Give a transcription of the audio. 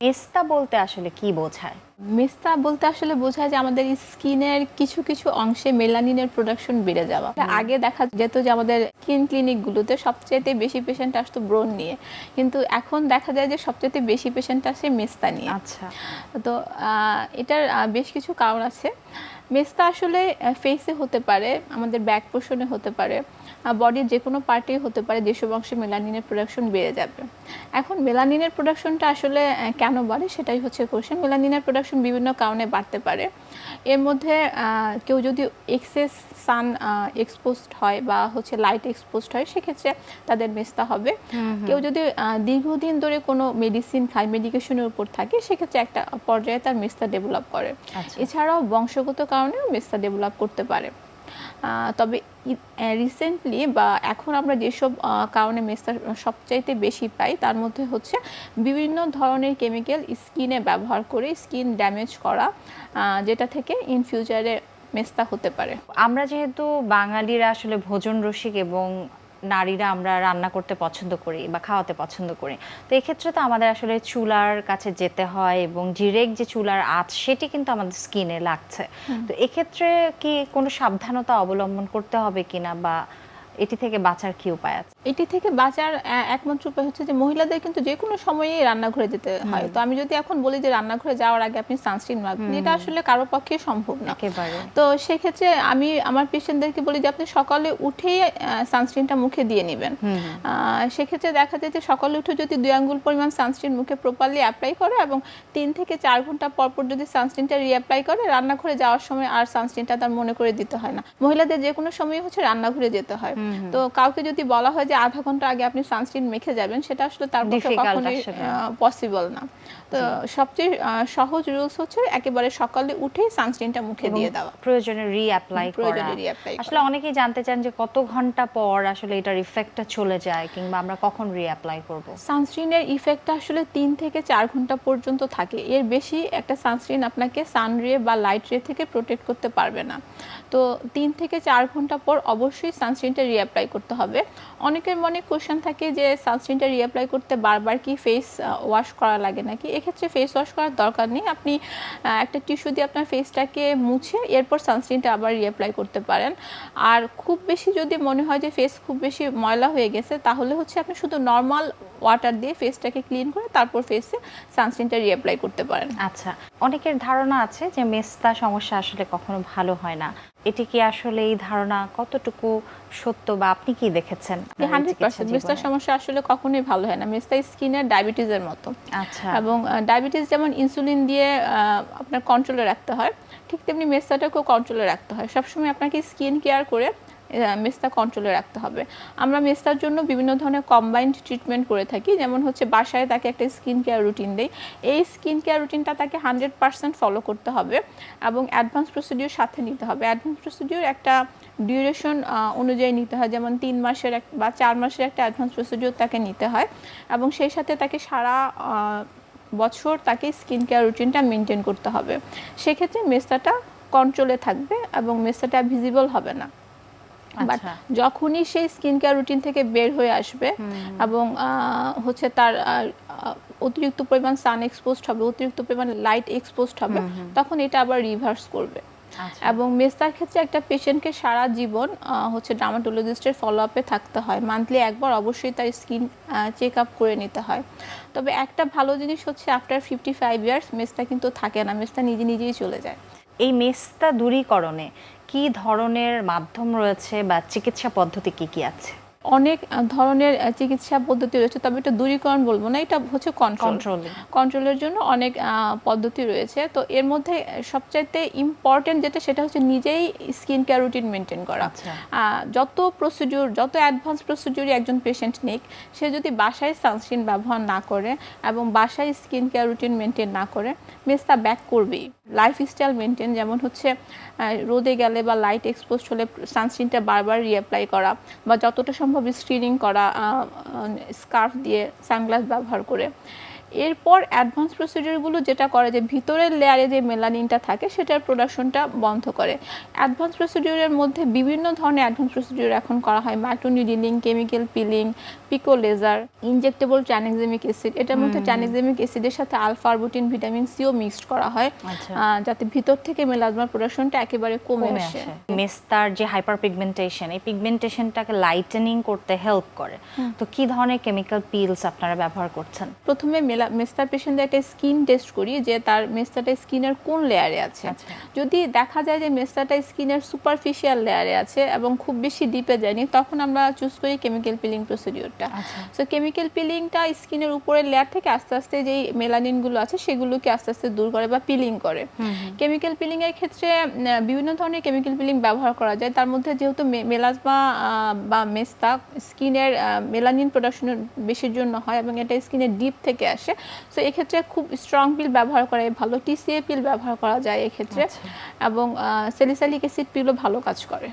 মেস্তা বলতে আসলে কি বোঝায়? মেস্তা বলতে আসলে বোঝায় যে আমাদের স্কিনের কিছু কিছু অংশে মেলানিনের প্রোডাকশন বেড়ে যাওয়া। আগে দেখা যেত যে আমাদের স্কিন ক্লিনিকগুলোতে সবচেয়ে বেশি পেশেন্ট আসতো ব্রণ নিয়ে। কিন্তু এখন দেখা যায় যে সবচেয়ে বেশি পেশেন্ট আসে মেস্তা নিয়ে। আচ্ছা। তো এটার বেশ কিছু কারণ আছে। মেস্তা আসলে ফেসে হতে পারে আমাদের ব্যাক পোষণে হতে পারে বডির যে কোনো পার্টেই হতে পারে যেসব অংশে মেলানিনের প্রোডাকশন বেড়ে যাবে। এখন মেলানিনের প্রোডাকশনটা আসলে কেন বাড়ে সেটাই হচ্ছে কোশ্চেন মেলানিনের প্রোডাকশন বিভিন্ন কারণে বাড়তে পারে। এর মধ্যে কেউ যদি এক্সেস সান এক্সপোজড হয় বা হচ্ছে লাইট এক্সপোজড হয় সেক্ষেত্রে তাদের মেস্তা হবে। কেউ যদি দীর্ঘদিন ধরে কোনো মেডিসিন খায় মেডিকেশনের উপর থাকে সেক্ষেত্রে একটা পর্যায়ে তার মেস্তা ডেভেলপ করে। আচ্ছা। এছাড়াও বংশগত কারণেও মেস্তা ডেভেলপ করতে পারে। তবে রিসেন্টলি বা এখন আমরা যেসব কারণে মেস্তা সবচাইতে বেশি পাই, তার মধ্যে হচ্ছে বিভিন্ন ধরনের কেমিক্যাল স্কিনে ব্যবহার করে স্কিন ড্যামেজ করা যেটা থেকে ইন ফিউচারে মেস্তা হতে পারে। আমরা যেহেতু বাঙালিরা আসলে ভোজন রসিক এবং নারীরা আমরা রান্না করতে পছন্দ করি বা খাওয়াতে পছন্দ করি। তো এক্ষেত্রে তো আমাদের আসলে চুলার কাছে যেতে হয় এবং ডিরেক্ট যে চুলার আঁচ সেটি কিন্তু আমাদের স্কিনে লাগছে। তো এক্ষেত্রে কি কোনো সাবধানতা অবলম্বন করতে হবে কিনা বা এটি থেকে বাঁচার কি উপায় আছে? এটি থেকে বাঁচার একমাত্র উপায় হচ্ছে যে মহিলাদের কিন্তু যে কোনো সময়েই রান্নাঘরে যেতে হয়। তো আমি যদি এখন বলি যে রান্নাঘরে যাওয়ার আগে আপনি সানস্ক্রিন মাখবেন এটা আসলে কারও পক্ষে সম্ভব না। তো সেক্ষেত্রে আমি আমার পেশেন্টদেরকে বলি যে আপনি সকালে উঠেই সানস্ক্রিনটা মুখে দিয়ে নেবেন। সেক্ষেত্রে দেখা যায় যে সকালে উঠে যদি দুই আঙ্গুল পরিমাণ সানস্ক্রিন মুখে প্রপারলি অ্যাপ্লাই করে এবং তিন থেকে চার ঘণ্টা পর পর যদি সানস্ক্রিনটা রিঅ্যাপ্লাই করে রান্নাঘরে যাওয়ার সময় আর সানস্ক্রিনটা তার মনে করে দিতে হয় না। মহিলাদের যে কোনো সময় হচ্ছে রান্নাঘরে যেতে হয়। তো কাউকে যদি বলা হয় যে আধা ঘণ্টা আগে আপনি সানস্ক্রিন মেখে যাবেন সেটা আসলে তার পক্ষে কখনোই পসিবল না। তো সবচেয়ে সহজ রুলস হচ্ছে একেবারে সকালে উঠেই সানস্ক্রিনটা মুখে দিয়ে দেওয়া। প্রয়োজনে রিঅ্যাপ্লাই করা। আসলে অনেকেই জানতে চান যে কত ঘণ্টা পর আসলে এটার ইফেক্টটা চলে যায় কিংবা আমরা কখন রিঅ্যাপ্লাই করব? সানস্ক্রিনের ইফেক্টটা আসলে তিন থেকে চার ঘণ্টা পর্যন্ত থাকে। এর বেশি একটা সানস্ক্রিন আপনাকে সান রে বা লাইট রে থেকে প্রোটেক্ট করতে পারবে না। তো তিন থেকে চার ঘণ্টা পর অবশ্যই সানস্ক্রিনটা রিঅ্যাপ্লাই করতে হবে। অনেকের মনে কোশ্চেন থাকে যে সানস্ক্রিনটা রিঅ্যাপ্লাই করতে বারবার কি ফেস ওয়াশ করা লাগে নাকি? এক্ষেত্রে ফেস ওয়াশ করার দরকার নেই। আপনি একটা টিস্যু দিয়ে আপনার ফেসটাকে মুছে এরপর সানস্ক্রিনটা আবার রিঅ্যাপ্লাই করতে পারেন। আর খুব বেশি যদি মনে হয় যে ফেস খুব বেশি ময়লা হয়ে গেছে, তাহলে হচ্ছে আপনি শুধু নর্মাল ওয়াটার দিয়ে ফেসটাকে ক্লিন করে তারপর ফেসে সানস্ক্রিনটা রিঅ্যাপ্লাই করতে পারেন। আচ্ছা অনেকের ধারণা আছে যে মেস্তা সমস্যা আসলে কখনো ভালো হয় না। এটি কি আসলে এই ধারণা কতটুকু সত্য বা আপনি কি দেখেছেন? হান্ড্রেড পার্সেন্ট মেস্তার সমস্যা আসলে কখনোই ভালো হয় না। মেস্তা স্কিনের ডায়াবেটিসের মতো। আচ্ছা। এবং ডায়াবেটিস যেমন ইনসুলিন দিয়ে আপনার কন্ট্রোলে রাখতে হয় ঠিক তেমনি মেস্তাটাকেও কন্ট্রোলে রাখতে হয়। সবসময় আপনাকে স্কিন কেয়ার করে মেস্তা কন্ট্রোলে রাখতে হবে। আমরা মেস্তার জন্য বিভিন্ন ধরনের কম্বাইন্ড ট্রিটমেন্ট করে থাকি। যেমন হচ্ছে বাসায় তাকে একটা স্কিন কেয়ার রুটিন দেই। এই স্কিন কেয়ার রুটিনটা তাকে হান্ড্রেড পার্সেন্ট ফলো করতে হবে এবং অ্যাডভান্স প্রসিডিওর সাথে নিতে হবে। অ্যাডভান্স প্রসিডিওর একটা ডিউরেশন অনুযায়ী নিতে হয়। যেমন তিন মাসের এক বা চার মাসের একটা অ্যাডভান্স প্রসিডিওর তাকে নিতে হয় এবং সেই সাথে তাকে সারা বছর তাকে স্কিন কেয়ার রুটিনটা মেনটেন করতে হবে। সেক্ষেত্রে মেস্তাটা কন্ট্রোলে থাকবে এবং মেস্তাটা ভিজিবল হবে না। বাট আচ্ছা। যখনই সেই স্কিন কেয়ার রুটিন থেকে বের হয়ে আসবে এবং হচ্ছে তার অতিরিক্ত পরিমাণ সান এক্সপোজড হবে অতিরিক্ত পরিমাণ লাইট এক্সপোজড হবে তখন এটা আবার রিভার্স করবে। আচ্ছা। এবং মেস্তার ক্ষেত্রে একটা পেশেন্টকে সারা জীবন হচ্ছে ডার্মাটোলজিস্টের ফলো আপে থাকতে হয়। মান্থলি একবার অবশ্যই তার স্কিন চেক আপ করে নিতে হয়। তবে একটা ভালো জিনিস হচ্ছে আফটার ফিফটি ফাইভ ইয়ার্স মেস্তা কিন্তু থাকে না মেস্তা নিজে নিজেই চলে যায়। এই মেস্তা দূরীকরণে কি ধরনের মাধ্যম রয়েছে বা চিকিৎসা পদ্ধতি কি কি আছে? অনেক ধরনের চিকিৎসা পদ্ধতি রয়েছে তবে এটা দূরীকরণ বলব না এটা হচ্ছে কন্ট্রোল কন্ট্রোলের জন্য অনেক পদ্ধতি রয়েছে তো এর মধ্যে সবচাইতে ইম্পর্টেন্ট যেটা সেটা হচ্ছে নিজেই স্কিন কেয়ার রুটিন মেনটেন করা। আচ্ছা। যত প্রসিডিউর যত অ্যাডভান্স প্রসিডিউরই একজন পেশেন্ট নিক সে যদি বাসায় সানস্ক্রিন ব্যবহার না করে এবং বাসায় স্কিন কেয়ার রুটিন মেনটেন না করে মেস্তা ব্যাক করবেই। লাইফস্টাইল মেনটেন যেমন হচ্ছে রোদে গেলে বা লাইট এক্সপোজ হলে সানস্ক্রিনটা বারবার রিঅ্যাপ্লাই করা বা যতটা সম্ভব স্ক্রিনিং করা স্কার্ফ দিয়ে সানগ্লাস ব্যবহার করে। এরপর অ্যাডভান্স প্রসিডিউরগুলো যেটা করে যে ভিতরের লেয়ারে যে মেলানিনটা থাকে সেটার প্রোডাকশনটা বন্ধ করে। অ্যাডভান্স প্রসিডিউরের মধ্যে বিভিন্ন ধরনের অ্যাডভান্স প্রসিডিউর এখন করা হয়। Microneedling chemical peeling pico laser injectable tranexamic acid এটার মধ্যে ট্যানিক্সেমিক অ্যাসিডের সাথে আলফা আরবুটিন ভিটামিন সিও মিক্সড করা হয়। আচ্ছা। যাতে ভিতর থেকে মেলাজমার প্রোডাকশনটা একেবারে কমে আসে। মেস্তার যে হাইপার পিগমেন্টেশন এই পিগমেন্টেশনটাকে লাইটেনিং করতে হেল্প করে। তো কি ধরনের কেমিক্যাল পিলস আপনারা ব্যবহার করছেন? প্রথমে মেলা মেস্তার পেশেন্টদের একটা স্কিন টেস্ট করি যে তার মেস্তাটা স্কিনের কোন লেয়ারে আছে। আচ্ছা। যদি দেখা যায় যে মেস্তাটা স্কিনের সুপারফিশিয়াল লেয়ারে আছে এবং খুব বেশি ডিপে যায়নি তখন আমরা চুজ করি কেমিক্যাল পিলিং প্রসিডিওরটা। সো কেমিক্যাল পিলিংটা স্কিনের উপরের লেয়ার থেকে আস্তে আস্তে যেই মেলানিনগুলো আছে সেগুলোকে আস্তে আস্তে দূর করে বা পিলিং করে। কেমিক্যাল পিলিং এর ক্ষেত্রে বিভিন্ন ধরনের কেমিক্যাল পিলিং ব্যবহার করা যায়। তার মধ্যে যেহেতু মেলাজমা বা মেস্তা স্কিনের মেলানিন প্রোডাকশনের বেশির জন্য হয় এবং এটা স্কিনের ডিপ থেকে আসে। সো এক্ষেত্রে খুব স্ট্রং পিল ব্যবহার করে ভালো টিসিএ পিল ব্যবহার করা যায় এক্ষেত্রে এবং সেলিসালিক অ্যাসিড পিলও ভালো কাজ করে।